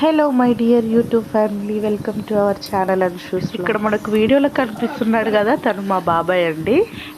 Hello my dear YouTube family welcome to our channel and shoes ఇక్కడ మనకు వీడియోలో కనిపిస్తున్నాడు కదా తను మా బాబాయ్ అండి.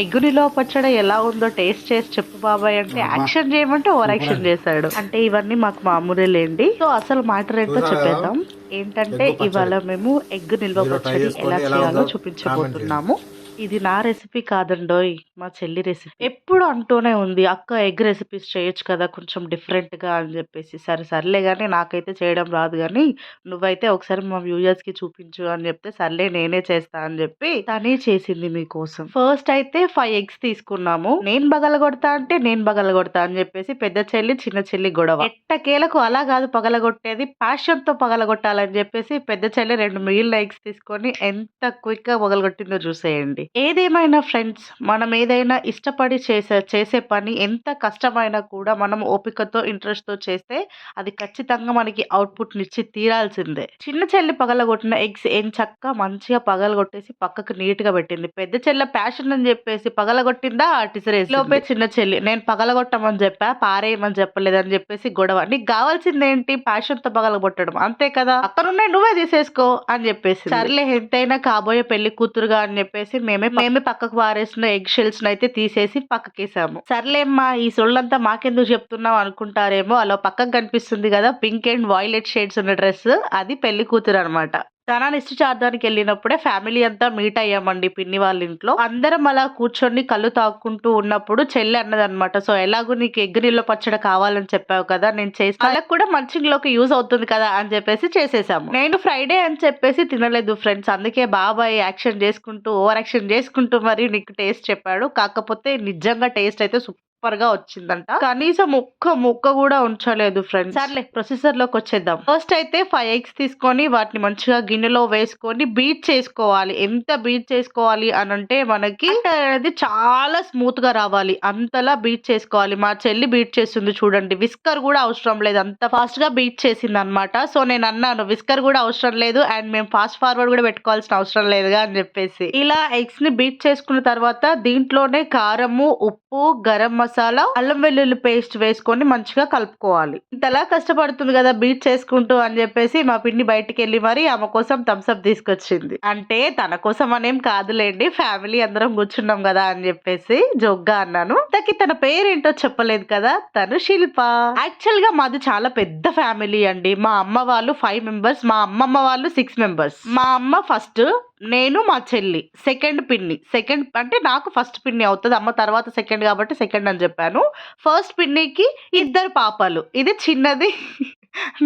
ఎగ్గునిలో పచ్చడి ఎలా ఉందో టేస్ట్ చేసి చెప్పు బాబాయ్ అంటే యాక్షన్ చేయమంటే ఓవర్ యాక్షన్ చేశాడు. అంటే ఇవన్నీ మాకు మామూలే లేండి సో అసలు మ్యాటర్ ఏంటో చెప్పేద్దాం. ఏంటంటే ఇవాళ మేము ఎగ్ నిల్వ పచ్చడి ఎలా చేయాలో చూపించబోతున్నాము. ఇది నా రెసిపీ కాదండోయ్ మా చెల్లి రెసిపీ ఎప్పుడు అంటూనే ఉంది అక్క ఎగ్ రెసిపీస్ చేయొచ్చు కదా కొంచెం డిఫరెంట్గా అని చెప్పేసి. సరే సర్లే కానీ నాకైతే చేయడం రాదు కానీ నువ్వైతే ఒకసారి మా వ్యూయర్స్కి చూపించు అని చెప్తే సర్లే నేనే చేస్తా అని చెప్పి తనే చేసింది మీకోసం. ఫస్ట్ అయితే ఫైవ్ ఎగ్స్ తీసుకున్నాము. నేను బగలగొడతా అంటే నేను బగలగొడతా అని చెప్పేసి పెద్ద చెల్లి చిన్న చెల్లి గొడవ. ఎట్టకేలకు అలా కాదు పగలగొట్టేది ప్యాషన్తో పగలగొట్టాలని చెప్పేసి పెద్ద చెల్లి రెండు మిగిలిన ఎగ్స్ తీసుకొని ఎంత క్విక్గా పగలగొట్టిందో చూసేయండి. ఏదేమైనా ఫ్రెండ్స్ మనం ఏదైనా ఇష్టపడి చేసే చేసే పని ఎంత కష్టమైనా కూడా మనం ఓపికతో ఇంట్రెస్ట్తో చేస్తే అది ఖచ్చితంగా మనకి అవుట్పుట్ నిచ్చి తీరాల్సిందే. చిన్న చెల్లి పగలగొట్టిన ఎగ్స్ ఏం చక్క మంచిగా పగలగొట్టేసి పక్కకు నీట్గా పెట్టింది. పెద్ద చెల్లె ప్యాషన్ అని చెప్పేసి పగలగొట్టిందా? అటిసరేసి లోపే చిన్న చెల్లి నేను పగలగొట్టమని చెప్పా పారేయమని చెప్పలేదని చెప్పేసి గొడవ. నీకు కావాల్సింది ఏంటి ప్యాషన్తో పగలగొట్టడం. అంతే కదా? అక్కడున్నాయి నువ్వే తీసేసుకో అని చెప్పేసి సర్లే ఎంతైనా కాబోయే పెళ్ళి కూతురుగా అని చెప్పేసి మేమే మేమే పక్కకు పారేసిన ఎగ్ షెల్స్ అయితే తీసేసి పక్కకేసాము. సర్లేమ్మా ఈ సొళ్ళంతా మాకెందుకు చెప్తున్నావు అనుకుంటారేమో అలా పక్కకు కనిపిస్తుంది కదా పింక్ అండ్ వైలెట్ షేడ్స్ ఉన్న డ్రెస్ అది పెళ్ళి కూతురు అనమాట తన నిశ్చితార్థానికి వెళ్ళినప్పుడే ఫ్యామిలీ అంతా మీట్ అయ్యామండి పిన్ని వాళ్ళ ఇంట్లో అందరం అలా కూర్చొని కళ్ళు తాక్కుంటూ ఉన్నప్పుడు చెల్లి అన్నదన్నమాట సో ఎలాగో నీకు ఎగ్ నీళ్ళ పచ్చడి కావాలని చెప్పావు కదా నేను చేసి వాళ్ళకి కూడా మంచిలోకి యూజ్ అవుతుంది కదా అని చెప్పేసి చేసేసాము. నేను ఫ్రైడే అని చెప్పేసి తినలేదు ఫ్రెండ్స్ అందుకే బాబాయ్ యాక్షన్ చేసుకుంటూ ఓవర్ యాక్షన్ చేసుకుంటూ మరి నీకు టేస్ట్ చెప్పాడు. కాకపోతే నిజంగా టేస్ట్ అయితే సూపర్ గా వచ్చిందంట. కనీసం ఒక్క ముక్క కూడా ఉంచలేదు ఫ్రెండ్స్. సర్లే ప్రొసెసర్లోకి వచ్చేద్దాం. ఫస్ట్ అయితే ఫైవ్ ఎగ్స్ తీసుకొని వాటిని మంచిగా గిన్నెలో వేసుకొని బీట్ చేసుకోవాలి. ఎంత బీట్ చేసుకోవాలి అని అంటే మనకి అనేది చాలా స్మూత్గా రావాలి. అంతలా బీట్ చేసుకోవాలి. మా చెల్లి బీట్ చేస్తుంది చూడండి. విస్కర్ కూడా అవసరం లేదు. అంత ఫాస్ట్గా బీట్ చేసింది అనమాట సో నేను అన్నాను విస్కర్ కూడా అవసరం లేదు అండ్ మేము ఫాస్ట్ ఫార్వర్డ్ కూడా పెట్టుకోవాల్సిన అవసరం లేదుగా అని చెప్పేసి. ఇలా ఎగ్స్ని బీట్ చేసుకున్న తర్వాత దీంట్లోనే కారము ఉప్పు ఉప్పు గరం మసాలా అల్లం వెల్లుల్లి పేస్ట్ వేసుకొని మంచిగా కలుపుకోవాలి. ఇంతలా కష్టపడుతుంది కదా బీట్ చేసుకుంటూ అని చెప్పేసి మా పిన్ని బయటికి వెళ్ళి మరి ఆమె కోసం థమ్స్అప్ తీసుకొచ్చింది. అంటే తన కోసం అనేం కాదులేండి ఫ్యామిలీ అందరం కూర్చున్నాం కదా అని చెప్పేసి జోగ్గా అన్నాను. తనకి తన పేరేంటో చెప్పలేదు కదా తను శిల్ప. యాక్చువల్గా మాది చాలా పెద్ద ఫ్యామిలీ అండి. మా అమ్మ వాళ్ళు ఫైవ్ మెంబర్స్ మా అమ్మమ్మ వాళ్ళు సిక్స్ మెంబర్స్. మా అమ్మ ఫస్ట్ నేను మా చెల్లి. సెకండ్ పిన్ని. సెకండ్ అంటే నాకు ఫస్ట్ పిన్ని అవుతుంది. అమ్మ తర్వాత సెకండ్ కాబట్టి సెకండ్ అని చెప్పాను. ఫస్ట్ పిన్నికి ఇద్దరు పాపలు. ఇది చిన్నది.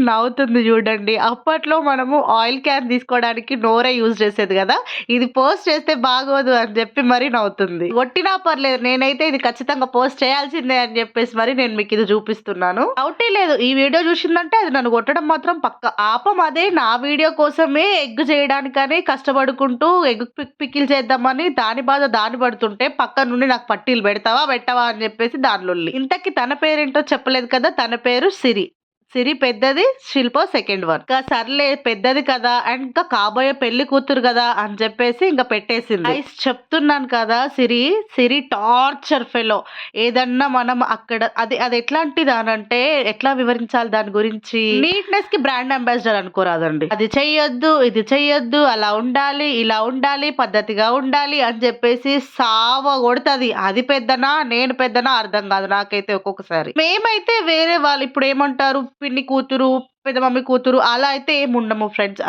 నవ్వుతుంది చూడండి. అప్పట్లో మనము ఆయిల్ క్యాన్ తీసుకోవడానికి నోరే యూజ్ చేసేది కదా. ఇది పోస్ట్ చేస్తే బాగోదు అని చెప్పి మరీ నవ్వుతుంది. కొట్టినా పర్లేదు నేనైతే ఇది ఖచ్చితంగా పోస్ట్ చేయాల్సిందే అని చెప్పేసి మరి నేను మీకు ఇది చూపిస్తున్నాను. డౌటే లేదు ఈ వీడియో చూసిందంటే అది నన్ను కొట్టడం మాత్రం పక్క. ఆపం అదే నా వీడియో కోసమే ఎగ్ చేయడానికని కష్టపడుకుంటూ ఎగ్ పిక్ పికిల్ చేద్దామని దాని బాధ దాని పడుతుంటే పక్క నుండి నాకు పట్టీలు పెడతావా పెట్టవా అని చెప్పేసి దానిలో ఇంతకి తన పేరేంటో చెప్పలేదు కదా తన పేరు సిరి. సిరి పెద్దది శిల్ప సెకండ్ వన్. ఇంకా సర్లే పెద్దది కదా అండ్ ఇంకా కాబోయే పెళ్ళి కూతురు కదా అని చెప్పేసి ఇంకా పెట్టేసింది. ఐస్ చెప్తున్నాను కదా సిరి సిరి టార్చర్ ఫెలో. ఏదన్నా మనం అక్కడ అది అది ఎట్లాంటిది అని అంటే ఎట్లా వివరించాలి దాని గురించి? నీట్నెస్కి బ్రాండ్ అంబాసిడర్ అనుకోరాదండి. అది చెయ్యొద్దు ఇది చెయ్యొద్దు అలా ఉండాలి ఇలా ఉండాలి పద్ధతిగా ఉండాలి అని చెప్పేసి సావ కొడుతుంది. అది పెద్దనా నేను పెద్దనా అర్థం కాదు నాకైతే ఒక్కొక్కసారి. మేమైతే వేరే వాళ్ళు ఇప్పుడు ఏమంటారు? పిన్ని కూతురు పెద్ద మమ్మీ కూతురు అలా అయితే ఏమి ఉండము ఫ్రెండ్స్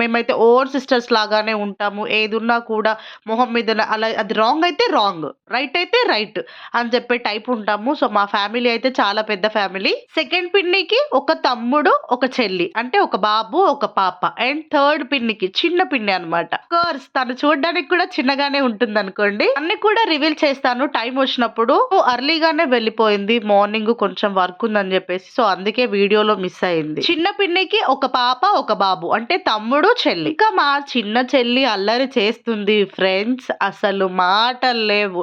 మేమైతే ఓన్ సిస్టర్స్ లాగానే ఉంటాము. ఏది ఉన్నా కూడా మొహం మీద అలా అది రాంగ్ అయితే రాంగ్ రైట్ అయితే రైట్ అని చెప్పే టైప్ ఉంటాము. సో మా ఫ్యామిలీ అయితే చాలా పెద్ద ఫ్యామిలీ సెకండ్ పిన్నికి ఒక తమ్ముడు ఒక చెల్లి. అంటే ఒక బాబు ఒక పాప. అండ్ థర్డ్ పిన్నికి చిన్న పిన్ని అనమాట కోర్స్ తను చూడడానికి కూడా చిన్నగానే ఉంటుంది అనుకోండి అన్ని కూడా రివీల్ చేస్తాను. టైం వచ్చినప్పుడు అర్లీగానే వెళ్ళిపోయింది. మార్నింగ్ కొంచెం వర్క్ ఉందని చెప్పేసి. సో అందుకే వీడియోలో మిస్ అయింది. చిన్న చిన్న పిన్నికి ఒక పాప ఒక బాబు. అంటే తమ్ముడు చెల్లి. ఇంకా మా చిన్న చెల్లి అల్లరి చేస్తుంది ఫ్రెండ్స్. అసలు మాటలు లేవు.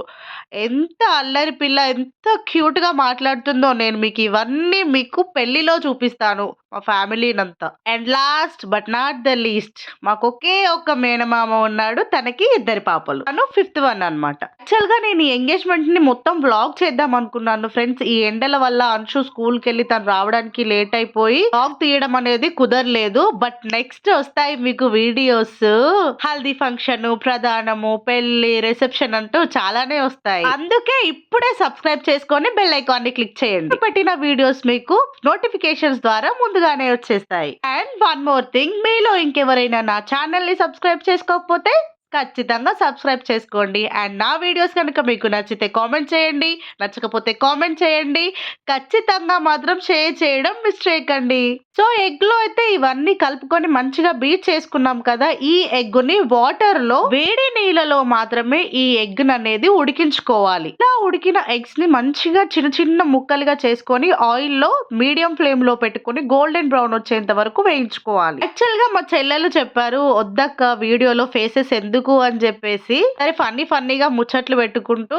ఎంత అల్లరి పిల్ల ఎంత క్యూట్గా మాట్లాడుతుందో నేను మీకు ఇవన్నీ మీకు పెళ్ళిలో చూపిస్తాను. మా ఫ్యామిలీనంతా. And last but not the least మాకు ఒకే ఒక మేనమామ ఉన్నాడు తనకి ఇద్దరి పాపలు. తను ఫిఫ్త్ వన్ అనమాట యాక్చువల్గా నేను ఎంగేజ్మెంట్ని మొత్తం బ్లాగ్ చేద్దాం అనుకున్నాను ఫ్రెండ్స్. ఈ ఎండల వల్ల అంశు స్కూల్కి వెళ్ళి తను రావడానికి లేట్ అయిపోయి బ్లాగ్ తీయడం అనేది కుదరలేదు. బట్ నెక్స్ట్ వస్తాయి మీకు వీడియోస్. హల్దీ ఫంక్షన్ ప్రధానము పెళ్ళి రిసెప్షన్ అంటూ చాలానే వస్తాయి. అందుకే ఇప్పుడే సబ్స్క్రైబ్ చేసుకొని బెల్ ఐకాన్ని క్లిక్ చేయండి. పెట్టిన వీడియోస్ మీకు నోటిఫికేషన్స్ ద్వారా ముందు ముందుగానే వచ్చేస్తాయి. అండ్ వన్ మోర్ థింగ్ మీలో ఇంకెవరైనా నా ఛానల్ని సబ్స్క్రైబ్ చేసుకోకపోతే ఖచ్చితంగా సబ్స్క్రైబ్ చేసుకోండి. అండ్ నా వీడియోస్ కనుక మీకు నచ్చితే కామెంట్ చేయండి. నచ్చకపోతే కామెంట్ చేయండి. ఖచ్చితంగా మాత్రం షేర్ చేయడం మిస్ చేయకండి సో ఎగ్లో అయితే ఇవన్నీ కలుపుకొని మంచిగా బీట్ చేసుకున్నాం కదా ఈ ఎగ్గుని వాటర్లో వాటర్లో వేడి నీళ్ళలో మాత్రమే ఈ ఎగ్ అనేది ఉడికించుకోవాలి. ఇలా ఉడికిన ఎగ్స్ని మంచిగా చిన్న చిన్న ముక్కలుగా చేసుకొని ఆయిల్లో మీడియం ఫ్లేమ్లో పెట్టుకొని గోల్డెన్ బ్రౌన్ వచ్చేంత వరకు వేయించుకోవాలి. యాక్చువల్గా మా చెల్లెలు చెప్పారు వద్దక్క వీడియోలో ఫేసెస్ ఎందుకు అని చెప్పేసి సరే ఫన్నీ ఫన్నీగా ముచ్చట్లు పెట్టుకుంటూ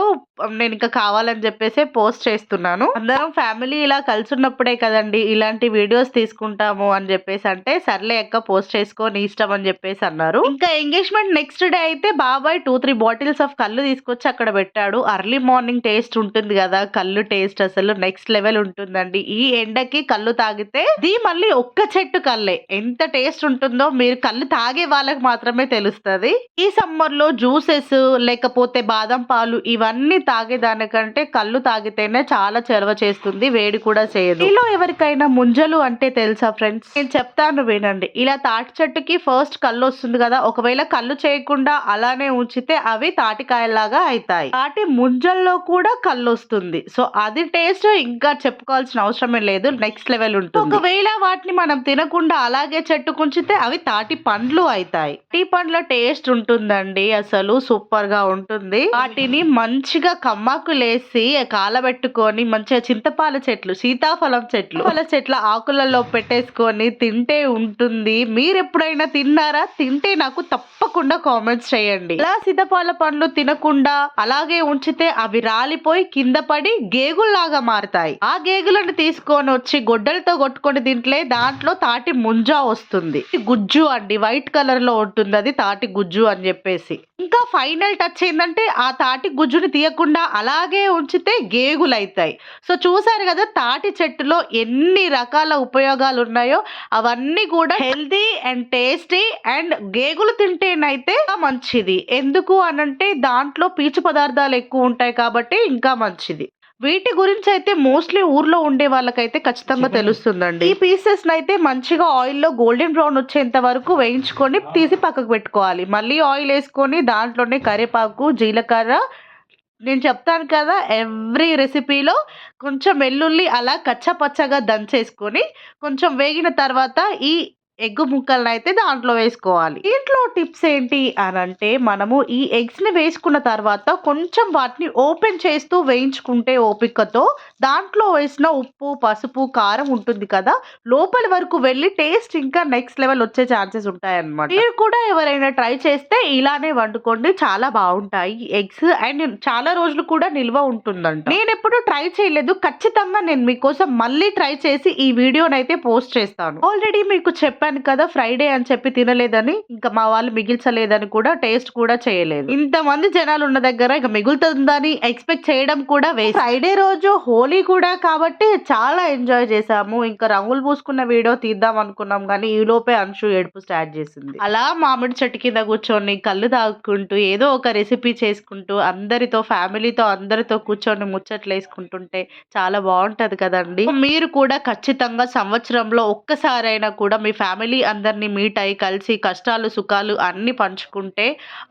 నేను ఇంకా కావాలని చెప్పేసి పోస్ట్ చేస్తున్నాను. అందరం ఫ్యామిలీ ఇలా కలిసి ఉన్నప్పుడే కదండి ఇలాంటి వీడియోస్ తీసుకుంటాము అని చెప్పేసి అంటే సర్లే అక్క పోస్ట్ చేసుకో నీ ఇష్టం అని చెప్పేసి అన్నారు. ఇంకా ఎంగేజ్మెంట్ నెక్స్ట్ డే అయితే బాబాయ్ టూ త్రీ బాటిల్స్ ఆఫ్ కళ్ళు తీసుకొచ్చి అక్కడ పెట్టాడు. అర్లీ మార్నింగ్ టేస్ట్ ఉంటుంది కదా కళ్ళు టేస్ట్ అసలు నెక్స్ట్ లెవెల్ ఉంటుందండి. ఈ ఎండకి కళ్ళు తాగితే ఇది మళ్ళీ ఒక్క చెట్టు కళ్ళే. ఎంత టేస్ట్ ఉంటుందో మీరు కళ్ళు తాగే వాళ్ళకి మాత్రమే తెలుస్తుంది. ఈ సమ్మర్లో జ్యూసెస్ లేకపోతే బాదం పాలు ఇవన్నీ తాగేదానికంటే కళ్ళు తాగితేనే చాలా చలవ చేస్తుంది వేడి కూడా చేయదు. మీలో ఎవరికైనా ముంజలు అంటే తెలుసా ఫ్రెండ్స్? నేను చెప్తాను వినండి. ఇలా తాటి చెట్టుకి ఫస్ట్ కళ్ళు వస్తుంది కదా ఒకవేళ కళ్ళు చేయకుండా అలానే ఉంచితే అవి తాటికాయలాగా అవుతాయి తాటి ముంజల్లో కూడా కళ్ళు వస్తుంది. సో అది టేస్ట్ ఇంకా చెప్పుకోవాల్సిన అవసరమే లేదు నెక్స్ట్ లెవెల్ ఉంటుంది. ఒకవేళ వాటిని మనం తినకుండా అలాగే చెట్టుకుంచితే అవి తాటి పండ్లు అవుతాయి తాటి పండ్ల టేస్ట్ ఉంటుంది. ఉంటుందండి అసలు సూపర్గా ఉంటుంది. వాటిని మంచిగా కమ్మాకులేసి కాలబెట్టుకొని మంచిగా చింతపాల చెట్లు సీతాఫలం చెట్లు పాల చెట్ల ఆకులలో పెట్టేసుకొని తింటే ఉంటుంది. మీరు ఎప్పుడైనా తిన్నారా? తింటే నాకు తప్పకుండా కామెంట్స్ చేయండి. ఇలా సీతాఫల పండ్లు తినకుండా అలాగే ఉంచితే అవి రాలిపోయి కింద పడి గేగుల్లాగా మారుతాయి. ఆ గేగులను తీసుకొని వచ్చి గొడ్డలతో కొట్టుకొని తింట్లే దాంట్లో తాటి ముంజా వస్తుంది. గుజ్జు అండి. వైట్ కలర్లో ఉంటుంది అది తాటి గుజ్జు అని చెప్పేసి. ఇంకా ఫైనల్ టచ్ ఏంటంటే ఆ తాటి గుజ్జుని తీయకుండా అలాగే ఉంచితే గేగులు అవుతాయి సో చూసారు కదా తాటి చెట్టులో ఎన్ని రకాల ఉపయోగాలు ఉన్నాయో అవన్నీ కూడా హెల్తీ అండ్ టేస్టీ అండ్ గేగులు తింటేనైతే మంచిది. ఎందుకు అనంటే దాంట్లో పీచు పదార్థాలు ఎక్కువ ఉంటాయి కాబట్టి ఇంకా మంచిది. వీటి గురించి అయితే మోస్ట్లీ ఊర్లో ఉండే వాళ్ళకైతే ఖచ్చితంగా తెలుస్తుందండి. ఈ పీసెస్ అయితే మంచిగా ఆయిల్లో గోల్డెన్ బ్రౌన్ వచ్చేంత వరకు వేయించుకొని తీసి పక్కకు పెట్టుకోవాలి. మళ్ళీ ఆయిల్ వేసుకొని దాంట్లోనే కరివేపాకు జీలకర్ర. నేను చెప్తాను కదా ఎవ్రీ రెసిపీలో కొంచెం వెల్లుల్లి అలా కచ్చపచ్చగా దంచేసుకొని కొంచెం వేగిన తర్వాత ఈ ఎగ్ ముక్కలను అయితే దాంట్లో వేసుకోవాలి. దీంట్లో టిప్స్ ఏంటి అని అంటే మనము ఈ ఎగ్స్ని వేసుకున్న తర్వాత కొంచెం వాటిని ఓపెన్ చేస్తూ వేయించుకుంటే ఓపికతో దాంట్లో వేసిన ఉప్పు పసుపు కారం ఉంటుంది కదా లోపల వరకు వెళ్ళి టేస్ట్ ఇంకా నెక్స్ట్ లెవెల్ వచ్చే ఛాన్సెస్ ఉంటాయన్నమాట. మీరు కూడా ఎవరైనా ట్రై చేస్తే ఇలానే వండుకోండి చాలా బాగుంటాయి. ఎగ్స్ అండ్ చాలా రోజులు కూడా నిల్వ ఉంటుందంట. నేను ఎప్పుడు ట్రై చేయలేదు. ఖచ్చితంగా నేను మీకోసం మళ్ళీ ట్రై చేసి ఈ వీడియోనైతే పోస్ట్ చేస్తాను. ఆల్రెడీ మీకు చెప్పాను కదా ఫ్రైడే అని చెప్పి తినలేదని ఇంకా మా వాళ్ళు మిగిల్చలేదని కూడా టేస్ట్ కూడా చేయలేదు. ఇంతమంది జనాలు ఉన్న దగ్గర ఇక మిగులుతుందని ఎక్స్పెక్ట్ చేయడం కూడా వేస్ట్ ఫ్రైడే రోజు హోలీ కూడా కాబట్టి చాలా ఎంజాయ్ చేసాము ఇంకా రంగులు పూసుకున్న వీడియో తీద్దాం అనుకున్నాం కానీ ఈ లోపే అంశు ఏడుపు స్టార్ట్ చేసింది. అలా మామిడి చెట్టు కింద కూర్చొని కళ్ళు తాగుకుంటూ ఏదో ఒక రెసిపీ చేసుకుంటూ అందరితో ఫ్యామిలీతో అందరితో కూర్చొని ముచ్చట్లు వేసుకుంటుంటే చాలా బాగుంటది కదండి. మీరు కూడా ఖచ్చితంగా సంవత్సరంలో ఒక్కసారైనా కూడా మీ ఫ్యామిలీ అందరినీ మీట్ అయ్యి కలిసి కష్టాలు సుఖాలు అన్ని పంచుకుంటే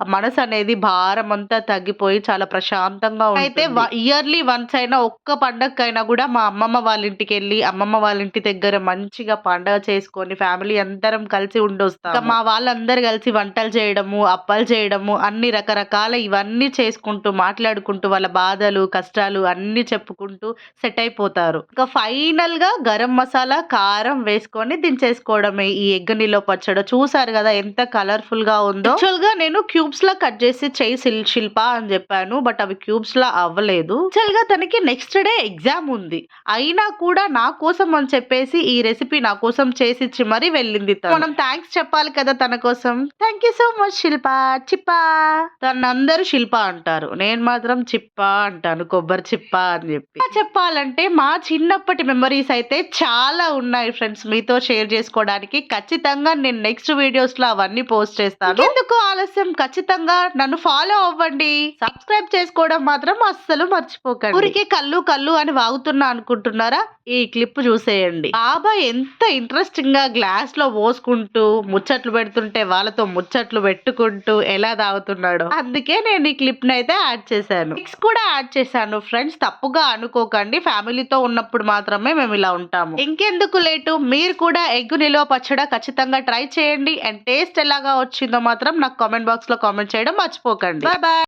మనసు అనేది భారం అంతా తగ్గిపోయి చాలా ప్రశాంతంగా అయితే ఇయర్లీ వన్స్ అయినా ఒక్క పండగకైనా కూడా మా అమ్మమ్మ వాళ్ళ ఇంటికి వెళ్ళి అమ్మమ్మ వాళ్ళ ఇంటి దగ్గర మంచిగా పండగ చేసుకొని ఫ్యామిలీ అందరం కలిసి ఉండొస్తాం ఇంకా మా వాళ్ళందరూ కలిసి వంటలు చేయడము అప్పాలు చేయడము అన్ని రకరకాల ఇవన్నీ చేసుకుంటూ మాట్లాడుకుంటూ వాళ్ళ బాధలు కష్టాలు అన్ని చెప్పుకుంటూ సెట్ అయిపోతారు. ఇంకా ఫైనల్గా గరం మసాలా కారం వేసుకొని దించేసుకోవడమే. ఈ ఎగ్ నిలో పచ్చడి చూసారు కదా ఎంత కలర్ఫుల్గా ఉందో? యాక్చువల్గా నేను క్యూబ్స్ లా కట్ చేసి చేయి శిల్- శిల్ప అని చెప్పాను బట్ అవి క్యూబ్స్ లా అవ్వలేదు. యాక్చువల్గా తనకి నెక్స్ట్ డే ఎగ్జామ్ ఉంది. అయినా కూడా నా కోసం అని చెప్పేసి ఈ రెసిపీ నా కోసం చేసి ఇచ్చి మరీ వెళ్ళింది. మనం థ్యాంక్స్ చెప్పాలి కదా తన కోసం. Thank you so much Shilpa. చిప్పా. తన అందరూ శిల్ప అంటారు. నేను మాత్రం చిప్ప అంటాను కొబ్బరి చిప్ప అని చెప్పి. చెప్పాలంటే మా చిన్నప్పటి మెమరీస్ అయితే చాలా ఉన్నాయి ఫ్రెండ్స్ మీతో షేర్ చేసుకోవడానికి ఖచ్చితంగా నేను నెక్స్ట్ వీడియోస్లో అవన్నీ పోస్ట్ చేస్తాను. ఎందుకు ఆలస్యం? ఖచ్చితంగా నన్ను ఫాలో అవ్వండి. సబ్స్క్రైబ్ చేసుకోవడం మాత్రం అస్సలు మర్చిపోకండి. ఊరికే కళ్ళు కళ్ళు అని వాగుతున్నా అనుకుంటున్నారా? ఈ క్లిప్ చూసేయండి. బాబాయ్ ఎంత ఇంట్రెస్టింగ్గా గ్లాస్లో పోసుకుంటూ ముచ్చట్లు పెడుతుంటే వాళ్ళతో ముచ్చట్లు పెట్టుకుంటూ ఎలా తాగుతున్నాడు. అందుకే నేను ఈ క్లిప్ని అయితే యాడ్ చేశాను. పిక్స్ కూడా యాడ్ చేశాను ఫ్రెండ్స్ తప్పుగా అనుకోకండి. ఫ్యామిలీతో ఉన్నప్పుడు మాత్రమే మేము ఇలా ఉంటాము. ఇంకెందుకు లేటు? మీరు కూడా ఎగ్ నిలువ పచ్చడి ఖచ్చితంగా ట్రై చేయండి. అండ్ టేస్ట్ ఎలాగా వచ్చిందో మాత్రం నాకు కామెంట్ బాక్స్లో కామెంట్ చేయడం మర్చిపోకండి. Bye bye